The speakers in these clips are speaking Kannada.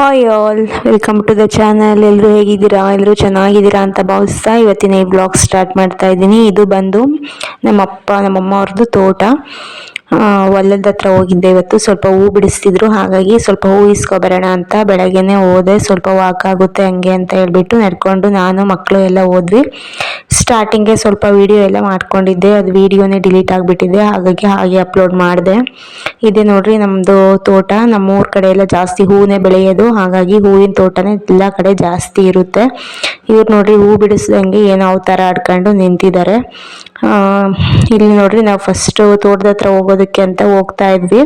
Hi all welcome to the channel ಎಲ್ಲರೂ ಹೇಗಿದ್ದೀರಾ? ಎಲ್ಲರೂ ಚೆನ್ನಾಗಿದ್ದೀರಾ ಅಂತ ಭಾವಿಸ್ತಾ ಇವತ್ತಿನ ಈ ಬ್ಲಾಗ್ ಸ್ಟಾರ್ಟ್ ಮಾಡ್ತಾ ಇದ್ದೀನಿ. ಇದು ಬಂದು ನಮ್ಮಪ್ಪ, ನಮ್ಮಮ್ಮ ಅವ್ರದ್ದು ತೋಟ. ಹೊಲದ ಹತ್ರ ಹೋಗಿದ್ದೆ. ಇವತ್ತು ಸ್ವಲ್ಪ ಹೂ ಬಿಡಿಸ್ತಿದ್ರು. ಹಾಗಾಗಿ ಸ್ವಲ್ಪ ಹೂ ಇಸ್ಕೊಬರೋಣ ಅಂತ ಬೆಳಗ್ಗೆನೆ ಹೋದೆ. ಸ್ವಲ್ಪ ವಾಕ್ ಆಗುತ್ತೆ ಹಂಗೆ ಅಂತ ಹೇಳ್ಬಿಟ್ಟು ನಡ್ಕೊಂಡು ನಾನು, ಮಕ್ಕಳು ಎಲ್ಲ ಹೋದ್ವಿ. ಸ್ಟಾರ್ಟಿಂಗ್ಗೆ ಸ್ವಲ್ಪ ವಿಡಿಯೋ ಎಲ್ಲ ಮಾಡ್ಕೊಂಡಿದ್ದೆ. ಅದು ವಿಡಿಯೋನೇ ಡಿಲೀಟ್ ಆಗಿಬಿಟ್ಟಿದೆ. ಹಾಗಾಗಿ ಹಾಗೆ ಅಪ್ಲೋಡ್ ಮಾಡಿದೆ. ಇದೆ ನೋಡ್ರಿ ನಮ್ಮದು ತೋಟ. ನಮ್ಮ ಊರ ಕಡೆ ಎಲ್ಲ ಜಾಸ್ತಿ ಹೂವೇ ಬೆಳೆಯೋದು. ಹಾಗಾಗಿ ಹೂವಿನ ತೋಟನೇ ಎಲ್ಲ ಕಡೆ ಜಾಸ್ತಿ ಇರುತ್ತೆ. ಇವ್ರು ನೋಡ್ರಿ ಹೂ ಬಿಡಿಸ್ದಂಗೆ ಏನೋ ಅವತಾರ ಆಡ್ಕೊಂಡು ನಿಂತಿದ್ದಾರೆ. ಇಲ್ಲಿ ನೋಡ್ರಿ ನಾವು ಫಸ್ಟ್ ತೋಟದ ಹತ್ರ ಹೋಗೋದಕ್ಕೆ ಅಂತ ಹೋಗ್ತಾ ಇದ್ವಿ.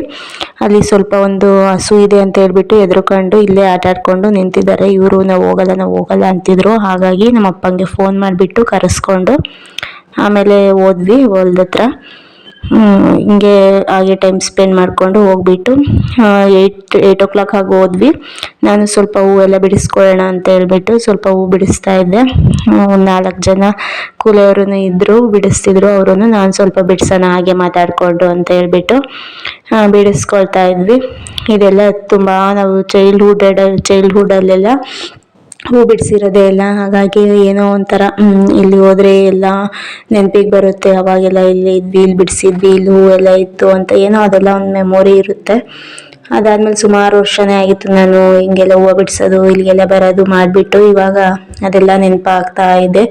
ಅಲ್ಲಿ ಸ್ವಲ್ಪ ಒಂದು ಹಸು ಇದೆ ಅಂತ ಹೇಳ್ಬಿಟ್ಟು ಎದುರುಕೊಂಡು ಇಲ್ಲೇ ಆಟ ಆಡ್ಕೊಂಡು ನಿಂತಿದ್ದಾರೆ. ಇವರು ನಾವು ಹೋಗಲ್ಲ ನಾವು ಹೋಗಲ್ಲ ಅಂತಿದ್ರು. ಹಾಗಾಗಿ ನಮ್ಮ ಅಪ್ಪಂಗೆ ಫೋನ್ ಮಾಡಿಬಿಟ್ಟು ಕರೆಸ್ಕೊಂಡು ಆಮೇಲೆ ಹೋದ್ವಿ ಹೊಲ್ದ ಹತ್ರ ಹ್ಮ್, ಹಿಂಗೆ ಹಾಗೆ ಟೈಮ್ ಸ್ಪೆಂಡ್ ಮಾಡಿಕೊಂಡು ಹೋಗ್ಬಿಟ್ಟು ಏಯ್ಟ್ ಏಯ್ಟ್ ಓ ಕ್ಲಾಕ್ ಆಗಿ ಹೋದ್ವಿ. ನಾನು ಸ್ವಲ್ಪ ಹೂವೆಲ್ಲ ಬಿಡಿಸ್ಕೊಳ್ಳೋಣ ಅಂತ ಹೇಳ್ಬಿಟ್ಟು ಸ್ವಲ್ಪ ಹೂ ಬಿಡಿಸ್ತಾ ಇದ್ದೆ. ಒಂದು ನಾಲ್ಕು ಜನ ಕೂಲಿಯವರು ಇದ್ದರು ಬಿಡಿಸ್ತಿದ್ರು ಅವರು ನಾನು ಸ್ವಲ್ಪ ಬಿಡಿಸೋಣ, ಹಾಗೆ ಮಾತಾಡಿಕೊಂಡು ಅಂತ ಹೇಳ್ಬಿಟ್ಟು ಬಿಡಿಸ್ಕೊಳ್ತಾ ಇದ್ವಿ. ಇದೆಲ್ಲ ತುಂಬ ನಾವು ಚೈಲ್ಡ್ಹುಡ್ ಚೈಲ್ಡ್ಹುಡ್ಡಲ್ಲೆಲ್ಲ ಹೂ ಬಿಡಿಸಿರೋದೆ ಇಲ್ಲ. ಹಾಗಾಗಿ ಏನೋ ಒಂಥರ ಇಲ್ಲಿ ಹೋದ್ರೆ ಎಲ್ಲ ನೆನಪಿಗೆ ಬರುತ್ತೆ. ಅವಾಗೆಲ್ಲ ಇಲ್ಲಿ ಇದ್ವಿ ಇಲ್ಲಿ ಬಿಡಿಸಿದ್ವಿ ಇಲ್ಲಿ ಹೂ ಎಲ್ಲ ಇತ್ತು ಅಂತ ಏನೋ ಅದೆಲ್ಲ ಒಂದು ಮೆಮೊರಿ ಇರುತ್ತೆ. ಅದಾದ್ಮೇಲೆ ಸುಮಾರು ವರ್ಷನೇ ಆಗಿತ್ತು ನಾನು ಹಿಂಗೆಲ್ಲ ಹೂವು ಬಿಡಿಸೋದು, ಇಲ್ಲಿಗೆಲ್ಲ ಬರೋದು ಮಾಡಿಬಿಟ್ಟು ಇವಾಗ ಅದೆಲ್ಲ ನೆನಪಾಗ್ತಾ ಇದೆ.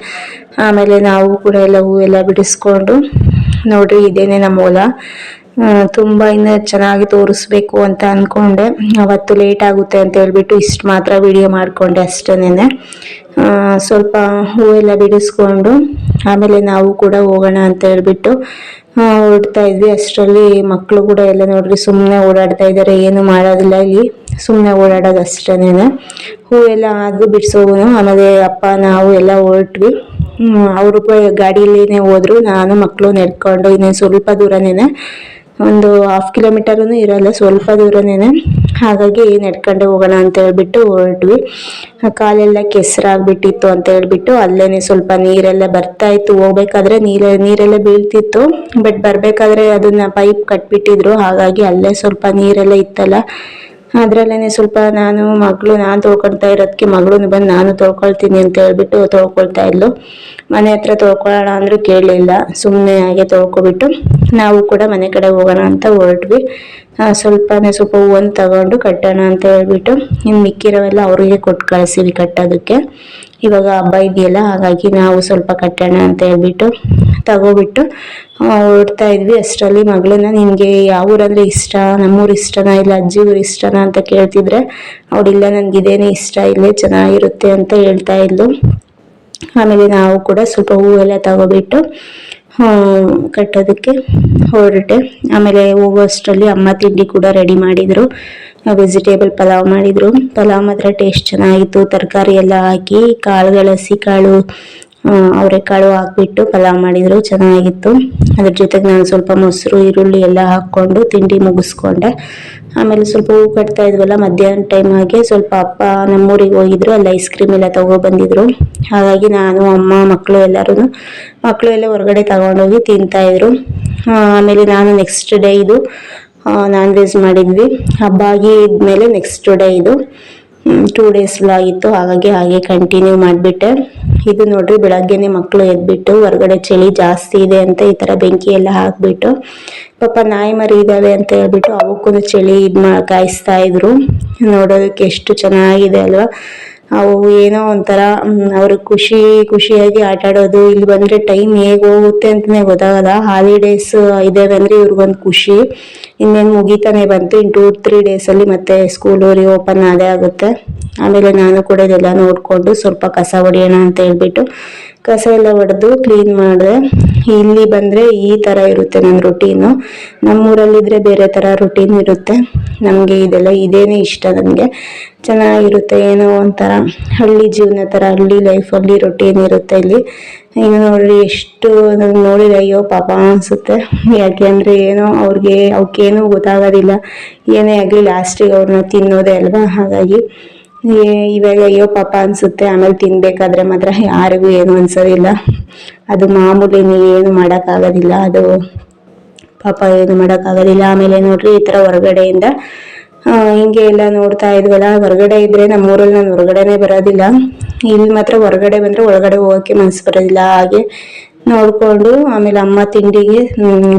ಆಮೇಲೆ ನಾವು ಕೂಡ ಎಲ್ಲ ಹೂವೆಲ್ಲ ಬಿಡಿಸ್ಕೊಂಡು ನೋಡ್ರಿ, ಇದೇನೆ ನಮ್ಮ ಹೊಲ. ತುಂಬಾ ಇನ್ನೂ ಚೆನ್ನಾಗಿ ತೋರಿಸ್ಬೇಕು ಅಂತ ಅನ್ಕೊಂಡೆ. ಅವತ್ತು ಲೇಟ್ ಆಗುತ್ತೆ ಅಂತ ಹೇಳ್ಬಿಟ್ಟು ಇಷ್ಟು ಮಾತ್ರ ವಿಡಿಯೋ ಮಾಡ್ಕೊಂಡೆ ಅಷ್ಟೇನೆ ಸ್ವಲ್ಪ ಹೂವೆಲ್ಲ ಬಿಡಿಸ್ಕೊಂಡು ಆಮೇಲೆ ನಾವು ಕೂಡ ಹೋಗೋಣ ಅಂತ ಹೇಳ್ಬಿಟ್ಟು ಓಡ್ತಾ ಇದ್ವಿ. ಅಷ್ಟರಲ್ಲಿ ಮಕ್ಕಳು ಕೂಡ ಎಲ್ಲ ನೋಡ್ರಿ ಸುಮ್ಮನೆ ಓಡಾಡ್ತಾ ಇದ್ದಾರೆ ಏನು ಮಾಡೋದಿಲ್ಲ ಇಲ್ಲಿ. ಸುಮ್ಮನೆ ಓಡಾಡೋದು ಅಷ್ಟೇನೆ ಹೂವೆಲ್ಲ ಆದ್ರೂ ಬಿಡಿಸೋನು ಆಮೇಲೆ ಅಪ್ಪ, ನಾವು ಎಲ್ಲ ಹೊರಟ್ವಿ. ಅವರು ಗಾಡಿಯಲ್ಲಿನೇ ಹೋದ್ರು. ನಾನು, ಮಕ್ಕಳು ನೆಡ್ಕೊಂಡು ಇನ್ನೇನು ಸ್ವಲ್ಪ ದೂರನೇನೆ. ಒಂದು ಹಾಫ್ ಕಿಲೋಮೀಟರೂ ಇರಲ್ಲ, ಸ್ವಲ್ಪ ದೂರನೇ ಹಾಗಾಗಿ ನಡ್ಕೊಂಡೆ ಹೋಗೋಣ ಅಂತ ಹೇಳ್ಬಿಟ್ಟು ಹೊರಟ್ವಿ. ಕಾಲೆಲ್ಲ ಕೆಸರಾಗ್ಬಿಟ್ಟಿತ್ತು ಅಂತ ಹೇಳ್ಬಿಟ್ಟು ಅಲ್ಲೇನೆ ಸ್ವಲ್ಪ ನೀರೆಲ್ಲ ಬರ್ತಾ ಇತ್ತು ಹೋಗ್ಬೇಕಾದ್ರೆ ನೀರ, ನೀರೆಲ್ಲ ಬೀಳ್ತಿತ್ತು. ಬಟ್ ಬರಬೇಕಾದ್ರೆ ಅದನ್ನ ಪೈಪ್ ಕಟ್ಬಿಟ್ಟಿದ್ರು. ಹಾಗಾಗಿ ಅಲ್ಲೇ ಸ್ವಲ್ಪ ನೀರೆಲ್ಲ ಇತ್ತಲ್ಲ. ಅದ್ರಲ್ಲೇನೆ ಸ್ವಲ್ಪ ನಾನು ಮಗಳು, ನಾನು ತೊಳ್ಕೊಳ್ತಾ ಇರೋದಕ್ಕೆ ಮಗಳು ಬಂದು ನಾನು ತೊಳ್ಕೊಳ್ತೀನಿ ಅಂತ ಹೇಳ್ಬಿಟ್ಟು ತೊಳ್ಕೊಳ್ತಾ ಇದ್ಲು. ಮನೆ ಹತ್ರ ತೊಳ್ಕೊಳ್ಳೋಣ ಅಂದ್ರೂ ಕೇಳಲಿಲ್ಲ. ಸುಮ್ಮನೆ ಹಾಗೆ ತೊಳ್ಕೊಬಿಟ್ಟು ನಾವು ಕೂಡ ಮನೆ ಕಡೆ ಹೋಗೋಣ ಅಂತ ಹೊರಟ್ವಿ. ಸ್ವಲ್ಪನೇ ಸ್ವಲ್ಪ ಹೂವನ್ನು ತಗೊಂಡು ಕಟ್ಟೋಣ ಅಂತ ಹೇಳ್ಬಿಟ್ಟು ಇನ್ನು ಮಿಕ್ಕಿರೋವೆಲ್ಲ ಅವರಿಗೆ ಕೊಟ್ಟು ಕಳಿಸಿವಿ ಕಟ್ಟೋದಕ್ಕೆ. ಇವಾಗ ಹಬ್ಬ ಇದೆಯಲ್ಲ, ಹಾಗಾಗಿ ನಾವು ಸ್ವಲ್ಪ ಕಟ್ಟೋಣ ಅಂತ ಹೇಳ್ಬಿಟ್ಟು ತಗೋಬಿಟ್ಟು ಓಡ್ತಾ ಇದ್ವಿ. ಅಷ್ಟರಲ್ಲಿ ಮಗಳನ್ನ ನಿನಗೆ ಯಾವ ಊರಂದ್ರೆ ಇಷ್ಟ? ನಮ್ಮೂರು ಇಷ್ಟನಾ ಇಲ್ಲ? ಅಜ್ಜಿ ಊರು ಇಷ್ಟನಾ ಅಂತ ಕೇಳ್ತಿದ್ರೆ ಅವಳಿಲ್ಲ ನನಗೆ ಇದೇನೇ ಇಷ್ಟ. ಇಲ್ಲೇ ಚೆನ್ನಾಗಿರುತ್ತೆ ಅಂತ ಹೇಳ್ತಾ ಇದ್ಲು. ಆಮೇಲೆ ನಾವು ಕೂಡ ಸ್ವಲ್ಪ ಹೂವೆಲ್ಲ ತಗೋಬಿಟ್ಟು ಕಟ್ಟೋದಕ್ಕೆ ಹೊರಟೆ. ಆಮೇಲೆ ಹೋಗುವಷ್ಟರಲ್ಲಿ ಅಮ್ಮ ತಿಂಡಿ ಕೂಡ ರೆಡಿ ಮಾಡಿದರು. ವೆಜಿಟೇಬಲ್ ಪಲಾವ್ ಮಾಡಿದರು. ಪಲಾವ್ ಮಾತ್ರ ಟೇಸ್ಟ್ ಚೆನ್ನಾಗಿತ್ತು. ತರಕಾರಿ ಎಲ್ಲ ಹಾಕಿ, ಕಾಳುಗಳು ಹಸಿ ಕಾಳು ಅವರೆಕಾಳು ಹಾಕ್ಬಿಟ್ಟು ಪಲಾವ್ ಮಾಡಿದ್ರು, ಚೆನ್ನಾಗಿತ್ತು. ಅದ್ರ ಜೊತೆಗೆ ನಾನು ಸ್ವಲ್ಪ ಮೊಸರು, ಈರುಳ್ಳಿ ಎಲ್ಲ ಹಾಕ್ಕೊಂಡು ತಿಂಡಿ ಮುಗಿಸ್ಕೊಂಡೆ. ಆಮೇಲೆ ಸ್ವಲ್ಪ ಹೂ ಕಟ್ತಾ ಇದ್ವಲ್ಲ, ಮಧ್ಯಾಹ್ನ ಟೈಮ್ ಆಗಿ ಸ್ವಲ್ಪ ಅಪ್ಪ ನಮ್ಮೂರಿಗೆ ಹೋಗಿದ್ರು, ಅಲ್ಲಿ ಐಸ್ ಕ್ರೀಮ್ ಎಲ್ಲ ತಗೊಬಂದಿದ್ರು. ಹಾಗಾಗಿ ನಾನು, ಅಮ್ಮ ಮಕ್ಕಳು ಎಲ್ಲರೂ ಮಕ್ಕಳು ಎಲ್ಲ ಹೊರಗಡೆ ತಗೊಂಡೋಗಿ ತಿಂತಾ ಇದ್ರು. ಆಮೇಲೆ ನಾನು ನೆಕ್ಸ್ಟ್ ಡೇ ಇದು ನಾನ್ ವೆಜ್ ಮಾಡಿದ್ವಿ. ಹಬ್ಬ ಆಗಿ ಇದ್ಮೇಲೆ ನೆಕ್ಸ್ಟ್ ಡೇ ಇದು. ಟೂ ಡೇಸ್ ಆಗಿತ್ತು ಹಾಗಾಗಿ ಹಾಗೆ ಕಂಟಿನ್ಯೂ ಮಾಡಿಬಿಟ್ಟೆ. ಇದು ನೋಡ್ರಿ, ಬೆಳಗ್ಗೆನೆ ಮಕ್ಕಳು ಎದ್ಬಿಟ್ಟು ಹೊರಗಡೆ ಚಳಿ ಜಾಸ್ತಿ ಇದೆ ಅಂತ ಈ ಥರ ಬೆಂಕಿ ಎಲ್ಲ ಹಾಕ್ಬಿಟ್ಟು, ಪಾಪ ನಾಯಿ ಮರಿ ಇದ್ದಾವೆ ಅಂತ ಹೇಳ್ಬಿಟ್ಟು ಅವಕ್ಕೂ ಚಳಿ ಇದು ಮಾ ಕಾಯಿಸ್ತಾ ಇದ್ರು. ನೋಡೋದಕ್ಕೆ ಎಷ್ಟು ಚೆನ್ನಾಗಿದೆ ಅಲ್ವಾ? ಅವು ಏನೋ ಒಂಥರ ಅವ್ರಿಗೆ ಖುಷಿ, ಖುಷಿಯಾಗಿ ಆಟ ಆಡೋದು ಇಲ್ಲಿ ಬಂದ್ರೆ ಟೈಮ್ ಹೇಗೆ ಹೋಗುತ್ತೆ ಅಂತಲೇ ಗೊತ್ತಾಗಲ್ಲ. ಹಾಲಿಡೇಸ್ ಇದಾವೆ ಅಂದ್ರೆ ಇವ್ರಿಗೊಂದು ಖುಷಿ. ಇನ್ನೇನು ಮುಗಿತಾನೆ ಬಂತು ಇನ್ನು ಟೂ ತ್ರೀ ಡೇಸಲ್ಲಿ ಮತ್ತೆ ಸ್ಕೂಲು ಓಪನ್ ಅದೇ ಆಗುತ್ತೆ. ಆಮೇಲೆ ನಾನು ಕೂಡ ಇದೆಲ್ಲ ನೋಡಿಕೊಂಡು ಸ್ವಲ್ಪ ಕಸ ಹೊಡೆಯೋಣ ಅಂತ ಹೇಳ್ಬಿಟ್ಟು ಕಸ ಎಲ್ಲ ಹೊಡೆದು ಕ್ಲೀನ್ ಮಾಡಿದೆ. ಇಲ್ಲಿ ಬಂದರೆ ಈ ಥರ ಇರುತ್ತೆ ನನ್ನ ರೊಟೀನು ನಮ್ಮೂರಲ್ಲಿದ್ದರೆ ಬೇರೆ ಥರ ರೊಟೀನ್ ಇರುತ್ತೆ. ನಮಗೆ ಇದೆಲ್ಲ ಇದೇನೇ ಇಷ್ಟ ನನಗೆ. ಚೆನ್ನಾಗಿರುತ್ತೆ ಏನೋ ಒಂಥರ ಹಳ್ಳಿ ಜೀವನ ಥರ ಹಳ್ಳಿ ಲೈಫಲ್ಲಿ ರೊಟೀನ್ ಇರುತ್ತೆ ಇಲ್ಲಿ. ಇನ್ನು ನೋಡ್ರಿ ಎಷ್ಟು ನಂಗೆ ನೋಡಿದ್ರೆ ಅಯ್ಯೋ ಪಾಪ ಅನಿಸುತ್ತೆ. ಯಾಕೆ ಅಂದರೆ ಏನೋ ಅವ್ರಿಗೆ ಅವಕ್ಕೇನೂ ಗೊತ್ತಾಗೋದಿಲ್ಲ. ಏನೇ ಆಗಲಿ ಲಾಸ್ಟಿಗೆ ಅವ್ರನ್ನ ತಿನ್ನೋದೇ ಅಲ್ವಾ? ಹಾಗಾಗಿ ಇವಾಗ ಅಯ್ಯೋ ಪಾಪ ಅನಿಸುತ್ತೆ, ಆಮೇಲೆ ತಿನ್ಬೇಕಾದ್ರೆ ಮಾತ್ರ ಯಾರಿಗೂ ಏನು ಅನ್ಸೋದಿಲ್ಲ. ಅದು ಮಾಮೂಲಿ ಏನು ಮಾಡೋಕ್ಕಾಗೋದಿಲ್ಲ, ಅದು ಪಾಪ ಏನು ಮಾಡೋಕ್ಕಾಗೋದಿಲ್ಲ. ಆಮೇಲೆ ನೋಡ್ರಿ, ಈ ಥರ ಹೊರಗಡೆಯಿಂದ ಹಿಂಗೆ ಎಲ್ಲ ನೋಡ್ತಾ ಇದ್ವಲ್ಲ, ಹೊರಗಡೆ ಇದ್ರೆ ನಮ್ಮೂರಲ್ಲಿ ನಾನು ಹೊರಗಡೆನೆ ಬರೋದಿಲ್ಲ. ಇಲ್ಲಿ ಮಾತ್ರ ಹೊರಗಡೆ ಬಂದ್ರೆ ಒಳಗಡೆ ಹೋಗೋಕ್ಕೆ ಮನ್ಸು ಬರೋದಿಲ್ಲ. ಹಾಗೆ ನೋಡ್ಕೊಂಡು, ಆಮೇಲೆ ಅಮ್ಮ ತಿಂಡಿಗೆ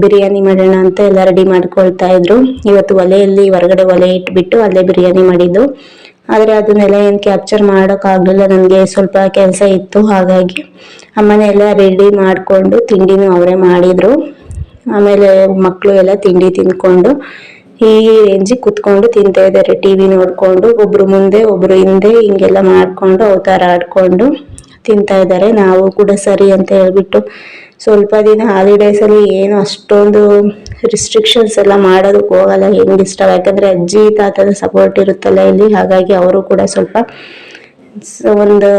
ಬಿರಿಯಾನಿ ಮಾಡೋಣ ಅಂತ ಎಲ್ಲ ರೆಡಿ ಮಾಡ್ಕೊಳ್ತಾ ಇದ್ರು. ಇವತ್ತು ಒಲೆಯಲ್ಲಿ ಹೊರಗಡೆ ಒಲೆ ಇಟ್ಬಿಟ್ಟು ಅಲ್ಲೇ ಬಿರಿಯಾನಿ ಮಾಡಿದ್ದು. ಆದರೆ ಅದನ್ನೆಲ್ಲ ಏನು ಕ್ಯಾಪ್ಚರ್ ಮಾಡೋಕ್ಕಾಗಲಿಲ್ಲ. ನನಗೆ ಸ್ವಲ್ಪ ಕೆಲಸ ಇತ್ತು, ಹಾಗಾಗಿ ಅಮ್ಮನೆಲ್ಲ ರೆಡಿ ಮಾಡಿಕೊಂಡು ತಿಂಡಿನೂ ಅವರೇ ಮಾಡಿದರು. ಆಮೇಲೆ ಮಕ್ಕಳು ಎಲ್ಲ ತಿಂಡಿ ತಿಂದ್ಕೊಂಡು ಈ ರೇಂಜಿಗೆ ಕುತ್ಕೊಂಡು ತಿಂತಾ ಇದ್ದಾರೆ. ಟಿ ವಿ ನೋಡಿಕೊಂಡು ಒಬ್ಬರು ಮುಂದೆ ಒಬ್ಬರು ಹಿಂದೆ ಹಿಂಗೆಲ್ಲ ಮಾಡಿಕೊಂಡು, ಅವತಾರ ಆಡಿಕೊಂಡು ತಿಂತಾ ಇದ್ದಾರೆ. ನಾವು ಕೂಡ ಸರಿ ಅಂತ ಹೇಳ್ಬಿಟ್ಟು ಸ್ವಲ್ಪ ದಿನ ಹಾಲಿಡೇಸಲ್ಲಿ ಏನು ಅಷ್ಟೊಂದು ರಿಸ್ಟ್ರಿಕ್ಷನ್ಸ್ ಎಲ್ಲ ಮಾಡೋದಕ್ಕೆ ಹೋಗಲ್ಲ, ಹೆಂಗೆ ಇಷ್ಟ? ಯಾಕಂದ್ರೆ ಅಜ್ಜಿ ತಾತದ ಸಪೋರ್ಟ್ ಇರುತ್ತಲ್ಲ ಇಲ್ಲಿ, ಹಾಗಾಗಿ ಅವರು ಕೂಡ ಸ್ವಲ್ಪ ಒಂದು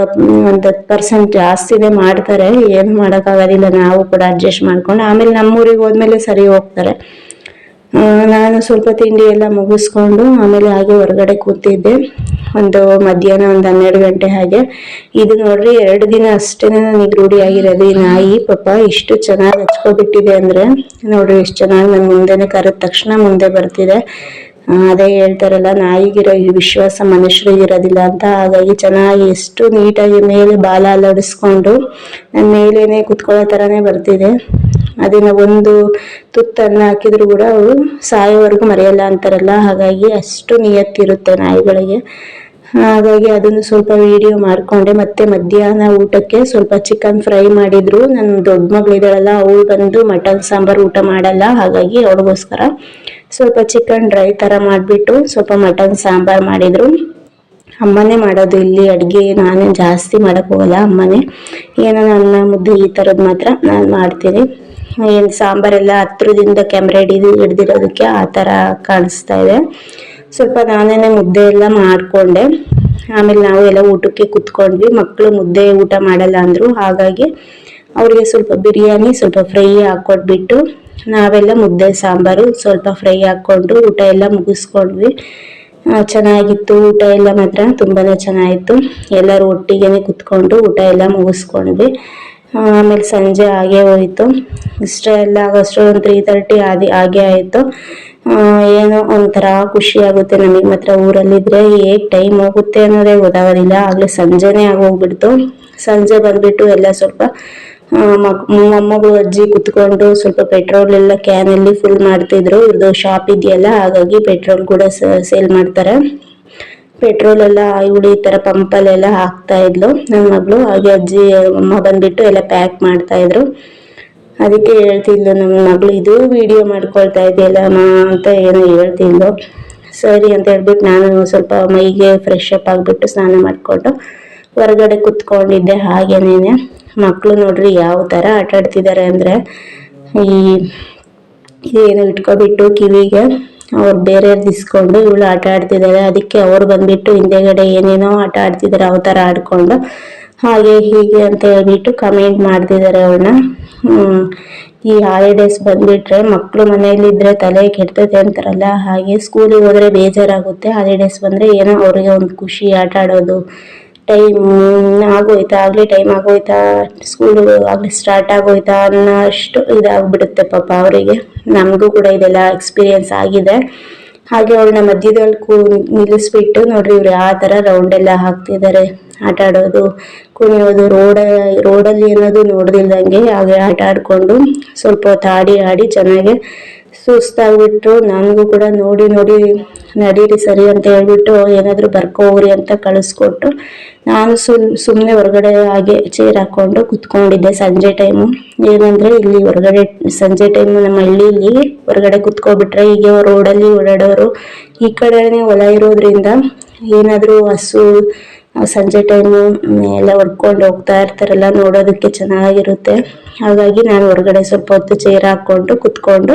ಒಂದು ಹತ್ತು ಪರ್ಸೆಂಟ್ ಜಾಸ್ತಿನೇ ಮಾಡ್ತಾರೆ. ಏನು ಮಾಡೋಕ್ಕಾಗೋದಿಲ್ಲ, ನಾವು ಕೂಡ ಅಡ್ಜಸ್ಟ್ ಮಾಡ್ಕೊಂಡು, ಆಮೇಲೆ ನಮ್ಮೂರಿಗೆ ಹೋದ್ಮೇಲೆ ಸರಿ ಹೋಗ್ತಾರೆ. ನಾನು ಸ್ವಲ್ಪ ತಿಂಡಿ ಎಲ್ಲ ಮುಗಿಸ್ಕೊಂಡು ಆಮೇಲೆ ಹಾಗೆ ಹೊರಗಡೆ ಕೂತಿದ್ದೆ. ಒಂದು ಮಧ್ಯಾಹ್ನ ಒಂದು ಹನ್ನೆರಡು ಗಂಟೆ ಹಾಗೆ. ಇದು ನೋಡ್ರಿ, ಎರಡು ದಿನ ಅಷ್ಟೇ ನನಗೆ ರೂಢಿ ಆಗಿರೋದು. ಈ ನಾಯಿ ಪಾಪ ಇಷ್ಟು ಚೆನ್ನಾಗಿ ಹಚ್ಕೊಬಿಟ್ಟಿದೆ ಅಂದರೆ, ನೋಡ್ರಿ ಎಷ್ಟು ಚೆನ್ನಾಗಿ ನನ್ನ ಮುಂದೆನೆ ಕರೆದ ತಕ್ಷಣ ಮುಂದೆ ಬರ್ತಿದೆ. ಅದೇ ಹೇಳ್ತಾರಲ್ಲ, ನಾಯಿಗಿರೋ ವಿಶ್ವಾಸ ಮನುಷ್ಯರಿಗಿರೋದಿಲ್ಲ ಅಂತ. ಹಾಗಾಗಿ ಚೆನ್ನಾಗಿ ಎಷ್ಟು ನೀಟಾಗಿ ಮೇಲೆ ಬಾಲ ಅಲ್ಲಾಡಿಸ್ಕೊಂಡು ನನ್ನ ಮೇಲೇನೆ ಕುತ್ಕೊಳ್ಳೋ ಥರನೇ ಬರ್ತಿದೆ. ಅದನ್ನ ಒಂದು ತುತ್ತನ್ನ ಹಾಕಿದ್ರು ಕೂಡ ಅವು ಸಾಯೋವರೆಗೂ ಮರೆಯಲ್ಲ ಅಂತಾರಲ್ಲ, ಹಾಗಾಗಿ ಅಷ್ಟು ನಿಯತ್ತಿರುತ್ತೆ ನಾಯಿಗಳಿಗೆ. ಹಾಗಾಗಿ ಅದನ್ನು ಸ್ವಲ್ಪ ವಿಡಿಯೋ ಮಾಡಿಕೊಂಡೆ. ಮತ್ತೆ ಮಧ್ಯಾಹ್ನ ಊಟಕ್ಕೆ ಸ್ವಲ್ಪ ಚಿಕನ್ ಫ್ರೈ ಮಾಡಿದ್ರು. ನನ್ನ ದೊಡ್ಡ ಮಗಳಿದಾಳಲ್ಲ ಅವಳು ಬಂದು ಮಟನ್ ಸಾಂಬಾರು ಊಟ ಮಾಡಲ್ಲ, ಹಾಗಾಗಿ ಅವಳಿಗೋಸ್ಕರ ಸ್ವಲ್ಪ ಚಿಕನ್ ಡ್ರೈ ಥರ ಮಾಡಿಬಿಟ್ಟು ಸ್ವಲ್ಪ ಮಟನ್ ಸಾಂಬಾರು ಮಾಡಿದರು. ಅಮ್ಮನೇ ಮಾಡೋದು ಇಲ್ಲಿ, ಅಡುಗೆ ನಾನೇ ಜಾಸ್ತಿ ಮಾಡೋಕ್ಕೋಗಲ್ಲ ಅಮ್ಮನೇ. ಏನೋ ಅನ್ನ, ಮುದ್ದೆ ಈ ಥರದ್ದು ಮಾತ್ರ ನಾನು ಮಾಡ್ತೀನಿ. ಏನು ಸಾಂಬಾರೆಲ್ಲ ಹತ್ರದಿಂದ ಕ್ಯಾಮ್ರಾ ಹಿಡಿದು ಹಿಡ್ದಿರೋದಕ್ಕೆ ಆ ಥರ ಕಾಣಿಸ್ತಾ ಇದೆ. ಸ್ವಲ್ಪ ನಾನೇನೆ ಮುದ್ದೆ ಎಲ್ಲ ಮಾಡಿಕೊಂಡೆ. ಆಮೇಲೆ ನಾವು ಎಲ್ಲ ಊಟಕ್ಕೆ ಕುತ್ಕೊಂಡ್ವಿ. ಮಕ್ಕಳು ಮುದ್ದೆ ಊಟ ಮಾಡಲ್ಲ ಅಂದರು. ಹಾಗಾಗಿ ಅವರಿಗೆ ಸ್ವಲ್ಪ ಬಿರಿಯಾನಿ, ಸ್ವಲ್ಪ ಫ್ರೈ ಹಾಕ್ಕೊಟ್ಬಿಟ್ಟು ನಾವೆಲ್ಲ ಮುದ್ದೆ, ಸಾಂಬಾರು ಸ್ವಲ್ಪ ಫ್ರೈ ಹಾಕ್ಕೊಂಡು ಊಟ ಎಲ್ಲ ಮುಗಿಸ್ಕೊಂಡ್ವಿ. ಚೆನ್ನಾಗಿತ್ತು. ಊಟ ಎಲ್ಲ ಮಾತ್ರ ತುಂಬಾ ಚೆನ್ನಾಗಿತ್ತು. ಎಲ್ಲರೂ ಒಟ್ಟಿಗೆನೆ ಕುತ್ಕೊಂಡು ಊಟ ಎಲ್ಲ ಮುಗಿಸ್ಕೊಂಡ್ವಿ. ಆಮೇಲೆ ಸಂಜೆ ಆಗೇ ಹೋಯ್ತು. ಇಷ್ಟ ಎಲ್ಲ ಆಗೋಷ್ಟು ಒಂದು ತ್ರೀ ತರ್ಟಿ ಆದಿ, ಆಗೇ ಆಯಿತು. ಏನೋ ಒಂಥರ ಖುಷಿ ಆಗುತ್ತೆ ನಮಗೆ ಮಾತ್ರ ಊರಲ್ಲಿದ್ದರೆ ಹೇಗೆ ಟೈಮ್ ಹೋಗುತ್ತೆ ಅನ್ನೋದೇ ಗೊತ್ತಾಗೋದಿಲ್ಲ. ಆಗಲೇ ಸಂಜೆನೇ ಆಗೋಗ್ಬಿಡ್ತು. ಸಂಜೆ ಬಂದುಬಿಟ್ಟು ಎಲ್ಲ ಸ್ವಲ್ಪ ಮೊಮ್ಮಗಳು, ಅಜ್ಜಿ ಕುತ್ಕೊಂಡು ಸ್ವಲ್ಪ ಪೆಟ್ರೋಲ್ ಎಲ್ಲ ಕ್ಯಾನಲ್ಲಿ ಫುಲ್ ಮಾಡ್ತಿದ್ರು. ಇವ್ರದ್ದು ಶಾಪ್ ಇದೆಯಲ್ಲ, ಹಾಗಾಗಿ ಪೆಟ್ರೋಲ್ ಕೂಡ ಸೇಲ್ ಮಾಡ್ತಾರೆ. ಪೆಟ್ರೋಲ್ ಎಲ್ಲ ಇವಳು ಈ ತರ ಪಂಪಲ್ಲೆಲ್ಲ ಹಾಕ್ತಾ ಇದ್ಲು. ನನ್ನ ಮಗಳು, ಹಾಗೆ ಅಜ್ಜಿ, ಅಮ್ಮ ಬಂದ್ಬಿಟ್ಟು ಎಲ್ಲ ಪ್ಯಾಕ್ ಮಾಡ್ತಾ ಇದ್ರು. ಅದಕ್ಕೆ ಹೇಳ್ತಿದ್ಲು ನನ್ನ ಮಗಳು, ಇದು ವಿಡಿಯೋ ಮಾಡ್ಕೊಳ್ತಾ ಇದೆಯಲ್ಲಮ್ಮ ಅಂತ ಏನೋ ಹೇಳ್ತಿದ್ಲು. ಸರಿ ಅಂತ ಹೇಳ್ಬಿಟ್ಟು ನಾನು ಸ್ವಲ್ಪ ಮೈಗೆ ಫ್ರೆಶ್ ಅಪ್ ಆಗಿಬಿಟ್ಟು ಸ್ನಾನ ಮಾಡಿಕೊಂಡು ಹೊರಗಡೆ ಕುತ್ಕೊಂಡಿದ್ದೆ. ಹಾಗೇನೇನೆ ಮಕ್ಕಳು ನೋಡ್ರಿ ಯಾವ ಥರ ಆಟಾಡ್ತಿದ್ದಾರೆ ಅಂದರೆ ಈ, ಇದೇನು ಇಟ್ಕೊಬಿಟ್ಟು ಕಿವಿಗೆ ಅವ್ರು ಬೇರೆ ಇಸ್ಕೊಂಡು ಇವಳು ಆಟ ಆಡ್ತಿದ್ದಾರೆ ಅದಕ್ಕೆ ಅವ್ರು ಬಂದ್ಬಿಟ್ಟು ಹಿಂದೆಗಡೆ ಏನೇನೋ ಆಟ ಆಡ್ತಿದ್ದಾರೆ ಅವ ಥರ ಆಡ್ಕೊಂಡು. ಹಾಗೆ ಹೀಗೆ ಅಂತ ಹೇಳ್ಬಿಟ್ಟು ಕಮೆಂಟ್ ಮಾಡ್ತಿದ್ದಾರೆ ಅವ್ರನ್ನ ಈ ಹಾಲಿಡೇಸ್ ಬಂದ್ಬಿಟ್ರೆ ಮಕ್ಕಳು ಮನೆಯಲ್ಲಿದ್ರೆ ತಲೆ ಕೆಡ್ತೈತೆ ಅಂತಾರಲ್ಲ, ಹಾಗೆ ಸ್ಕೂಲಿಗೆ ಹೋದ್ರೆ ಬೇಜಾರಾಗುತ್ತೆ. ಹಾಲಿಡೇಸ್ ಬಂದ್ರೆ ಏನೋ ಅವ್ರಿಗೆ ಒಂದು ಖುಷಿ ಆಟ ಆಡೋದು ಟೈಮ್ ಆಗೋಯ್ತಾ ಆಗಲೇ ಟೈಮ್ ಆಗೋಯ್ತಾ ಸ್ಕೂಲ್ ಆಗಲೇ ಸ್ಟಾರ್ಟ್ ಆಗೋಯ್ತಾ ಅನ್ನೋ ಅಷ್ಟು ಇದಾಗ್ಬಿಡುತ್ತೆ ಪಾಪ ಅವರಿಗೆ. ನಮಗೂ ಕೂಡ ಇದೆಲ್ಲ ಎಕ್ಸ್ಪೀರಿಯನ್ಸ್ ಆಗಿದೆ. ಹಾಗೆ ಅವಳನ್ನ ಮಧ್ಯದಲ್ಲಿ ಕೂ, ನಿಲ್ಲಿಸ್ಬಿಟ್ಟು ನೋಡ್ರಿ ಇವ್ರು ಯಾವ ಥರ ರೌಂಡ್ ಎಲ್ಲ ಹಾಕ್ತಿದ್ದಾರೆ ಆಟ ಆಡೋದು, ಕುಣಿಯೋದು, ರೋಡ, ರೋಡಲ್ಲಿ ಅನ್ನೋದು ನೋಡ್ದಿಲ್ದಂಗೆ ಹಾಗೆ ಆಟ ಆಡಿಕೊಂಡು ಸ್ವಲ್ಪ ಹೊತ್ತು ಆಡಿ ಆಡಿ ಚೆನ್ನಾಗಿ ಸುಸ್ತಾಗ್ಬಿಟ್ರು. ನನಗೂ ಕೂಡ ನೋಡಿ ನೋಡಿ ನಡೀರಿ ಸರಿ ಅಂತ ಹೇಳ್ಬಿಟ್ಟು ಏನಾದರೂ ಬರ್ಕೋರಿ ಅಂತ ಕಳಿಸ್ಕೊಟ್ಟು ನಾನು ಸುಮ್ ಸುಮ್ಮನೆ ಹೊರಗಡೆ ಹಾಗೆ ಚೇರ್ ಹಾಕ್ಕೊಂಡು ಕುತ್ಕೊಂಡಿದ್ದೆ ಸಂಜೆ ಟೈಮು ಏನಂದರೆ ಇಲ್ಲಿ ಹೊರಗಡೆ ಸಂಜೆ ಟೈಮು ನಮ್ಮ ಹಳ್ಳಿಲಿ ಹೊರಗಡೆ ಕುತ್ಕೊಬಿಟ್ರೆ ಹೀಗೆ ರೋಡಲ್ಲಿ ಓಡಾಡೋರು. ಈ ಕಡೆನೇ ಹೊಲ ಇರೋದ್ರಿಂದ ಏನಾದರೂ ಹಸು ಸಂಜೆ ಟೈಮು ಎಲ್ಲ ಹೊಡ್ಕೊಂಡು ಹೋಗ್ತಾ ಇರ್ತಾರಲ್ಲ ನೋಡೋದಕ್ಕೆ ಚೆನ್ನಾಗಿರುತ್ತೆ. ಹಾಗಾಗಿ ನಾನು ಹೊರಗಡೆ ಸ್ವಲ್ಪ ಹೊತ್ತು ಚೇರ್ ಹಾಕ್ಕೊಂಡು ಕುತ್ಕೊಂಡು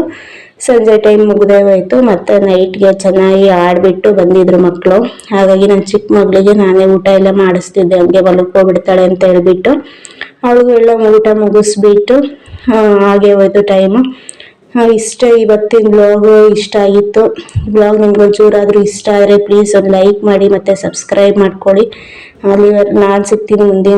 ಸಂಜೆ ಟೈಮ್ ಮುಗ್ದೇ ಹೋಯ್ತು, ಮತ್ತೆ ನೈಟ್ಗೆ ಚೆನ್ನಾಗಿ ಆಡ್ಬಿಟ್ಟು ಬಂದಿದ್ರು ಮಕ್ಕಳು ಹಾಗಾಗಿ ನನ್ನ ಚಿಕ್ಕ ಮಗಳಿಗೆ ನಾನೇ ಊಟ ಎಲ್ಲ ಮಾಡಿಸ್ತಿದ್ದೆ. ಹಂಗೆ ಹೊಲಕ್ಕೆ ಹೋಗ್ಬಿಡ್ತಾಳೆ ಅಂತ ಹೇಳ್ಬಿಟ್ಟು ಅವಳಿಗೂ ಎಲ್ಲ ಊಟ ಮುಗಿಸ್ಬಿಟ್ಟು ಹಾಗೆ ಹೋಯ್ತು ಟೈಮು ಇಷ್ಟ ಇವತ್ತಿನ ಬ್ಲಾಗ್ ಇಷ್ಟ ಆಗಿತ್ತು. ಬ್ಲಾಗ್ ನಿಮ್ಗೆ ಒಂಚೂರಾದರೂ ಇಷ್ಟ ಆದರೆ ಪ್ಲೀಸ್ ಒಂದು ಲೈಕ್ ಮಾಡಿ ಮತ್ತು ಸಬ್ಸ್ಕ್ರೈಬ್ ಮಾಡ್ಕೊಳ್ಳಿ. ಅಲ್ಲಿ ನಾನು ಸಿಗ್ತೀನಿ ಮುಂದಿನ